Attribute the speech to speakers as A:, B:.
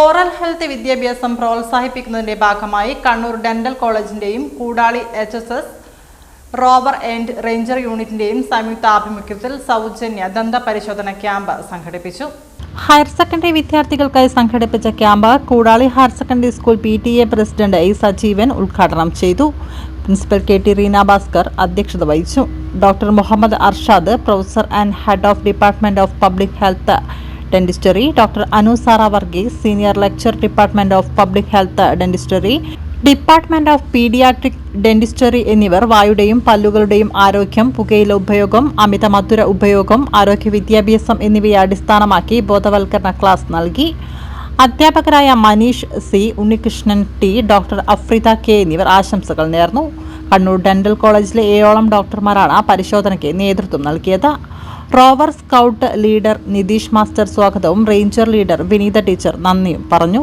A: Oral health വിദ്യാഭ്യാസം പ്രോത്സാഹിപ്പിക്കുന്നതിന്റെ ഭാഗമായി Kannur dental കോളേജിന്റെയും കൂടാളി എച്ച് എസ് എസ് റോബർ ആൻഡ് റേഞ്ചർ യൂണിറ്റിന്റെയും സംയുക്ത ആഭിമുഖ്യത്തിൽ സൗജന്യ ദന്ത പരിശോധന ക്യാമ്പ് സംഘടിപ്പിച്ചു. ഹയർ സെക്കൻഡറി വിദ്യാർത്ഥികൾക്കായി സംഘടിപ്പിച്ച camp Koodali higher secondary school P T A president A Sajeevan ഉദ്ഘാടനം ചെയ്തു. Principal K T Reena Bhaskar അധ്യക്ഷത വഹിച്ചു. Doctor Muhammad Arshad professor and head of department of public health dentistry doctor Anu Sara Varghese senior lecture department of public health dentistry department of paediatric dentistry എന്നിവർ വായുടെയും പല്ലുകളുടെയും ആരോഗ്യം പുകയില ഉപയോഗം അമിത മധുര ഉപയോഗം ആരോഗ്യ വിദ്യാഭ്യാസം എന്നിവയെ അടിസ്ഥാനമാക്കി ബോധവൽക്കരണ ക്ലാസ് നൽകി. അധ്യാപകരായ Maneesh C Unnikrishnan T doctor Afrida K എന്നിവർ ആശംസകൾ നേർന്നു. കണ്ണൂർ ഡെന്റൽ കോളേജിലെ ഏഴോളം ഡോക്ടർമാരാണ് പരിശോധനയ്ക്ക് നേതൃത്വം നൽകിയത്. Rover scout leader Nitheesh master സ്വാഗതവും റേഞ്ചർ ലീഡർ വിനീത ടീച്ചർ നന്ദിയും പറഞ്ഞു